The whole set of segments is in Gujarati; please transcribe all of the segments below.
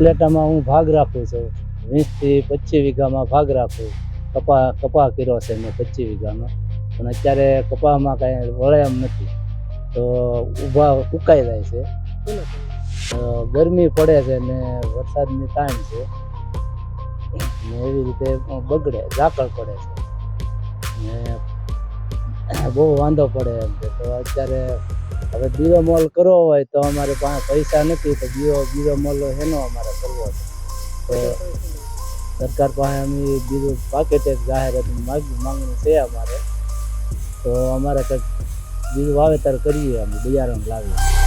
ઉપલેટામાં હું ભાગ રાખું છું. વીસથી પચીસ વીઘામાં ભાગ રાખું. કપા કપા કર્યો છે મેં પચીસ વીઘાનો પણ અત્યારે કપામાં કાંઈ વળે એમ નથી. તો ઊભા, ઉકાઈ જાય છે. ગરમી પડે છે ને વરસાદની ટાઈમ છે. ને એવી રીતે બગડે, ઝાકળ પડે છે. ને બહુ વાંધો પડે એમ તો અત્યારે હવે બીજો મોલ કરવો હોય તો અમારે પાસે પૈસા નથી, તો બીજો બીજો મોલ એનો અમારે કરવો તો સરકાર પાસે અમે બીજું પાકેટ એક જાહેરાત માગી, માંગણી છે અમારે. તો અમારે કંઈક બીજું વાવેતર કરીએ અમે બિયારણ લાવીએ.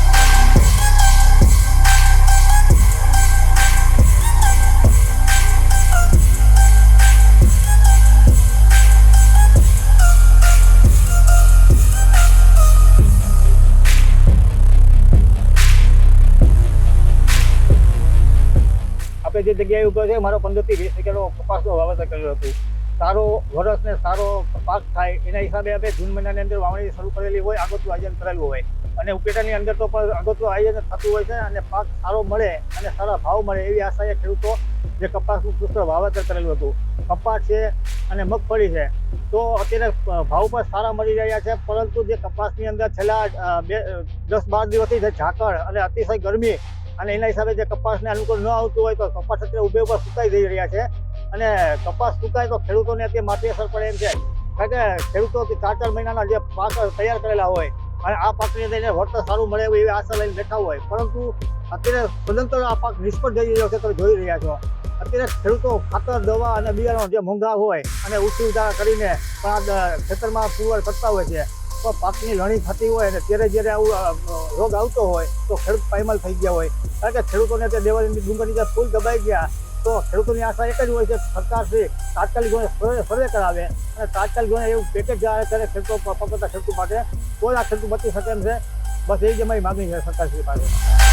આપણે જે જગ્યાએ ઊભો છે, મારો પંદરથી વીસ વીઘાનો કપાસનું વાવેતર કર્યો હતું. સારો વરસ ને સારો પાક થાય, એના હિસાબે આપણે જૂન મહિનાની અંદર વાવણી શરૂ કરેલી હોય, આગોતરું આયોજન કરેલું હોય. અને ઉપેટાની અંદર તો પણ આગોતરું આયોજન થતું હોય છે, અને પાક સારો મળે અને સારા ભાવ મળે એવી આશાએ ખેડૂતો જે કપાસનું પુષ્કળ વાવેતર કરેલું હતું. કપાસ છે અને મગફળી છે. તો અત્યારે ભાવ પણ સારા મળી રહ્યા છે, પરંતુ જે કપાસની અંદર છેલ્લા બે, દસ બાર દિવસથી જે ઝાકળ અને અતિશય ગરમી અને એના હિસાબે જે કપાસને અનુકૂળ ન આવતું હોય તો કપાસ અત્યારે ઉભે ઊભા સુકાઈ જઈ રહ્યા છે. અને કપાસ સુકાય તો ખેડૂતોને અત્યારે માટી અસર પડે એમ છે. કારણ કે ખેડૂતો ચાર ચાર મહિનાના જે પાક તૈયાર કરેલા હોય, અને આ પાકની અંદર એને વળતર સારું મળે એવી આશા લઈને બેઠા હોય. પરંતુ અત્યારે સ્વતંત્ર આ પાક નિષ્ફળ જઈ રહ્યો છે તમે જોઈ રહ્યા છો. અત્યારે ખેડૂતો ખાતર, દવા અને બિયારણ જે મોંઘા હોય, અને ઉછી ઉધાર કરીને પણ આ ખેતરમાં પુરવાર કરતા હોય છે. પાકની લણી થતી હોય અને ત્યારે જ્યારે આવું રોગ આવતો હોય તો ખેડૂત પાયમાલ થઈ ગયા હોય. કારણ કે ખેડૂતોને તે દેવાળીની ડુંગરની જે ફૂલ દબાઈ ગયા, તો ખેડૂતોની આશા એક જ હોય છે સરકારશ્રી સરકાર શ્રી તાત્કાલિક ધોરણે સર્વે કરાવે અને તાત્કાલિક ધોરણે એવું પેકેજ જાહેર કરે ખેડૂતો પકડતા ખેડૂતો માટે. કોઈ આ ખેડૂત બચી શકે એમ છે. બસ એ જ અમારી માગણી છે સરકારશ્રી પાસે.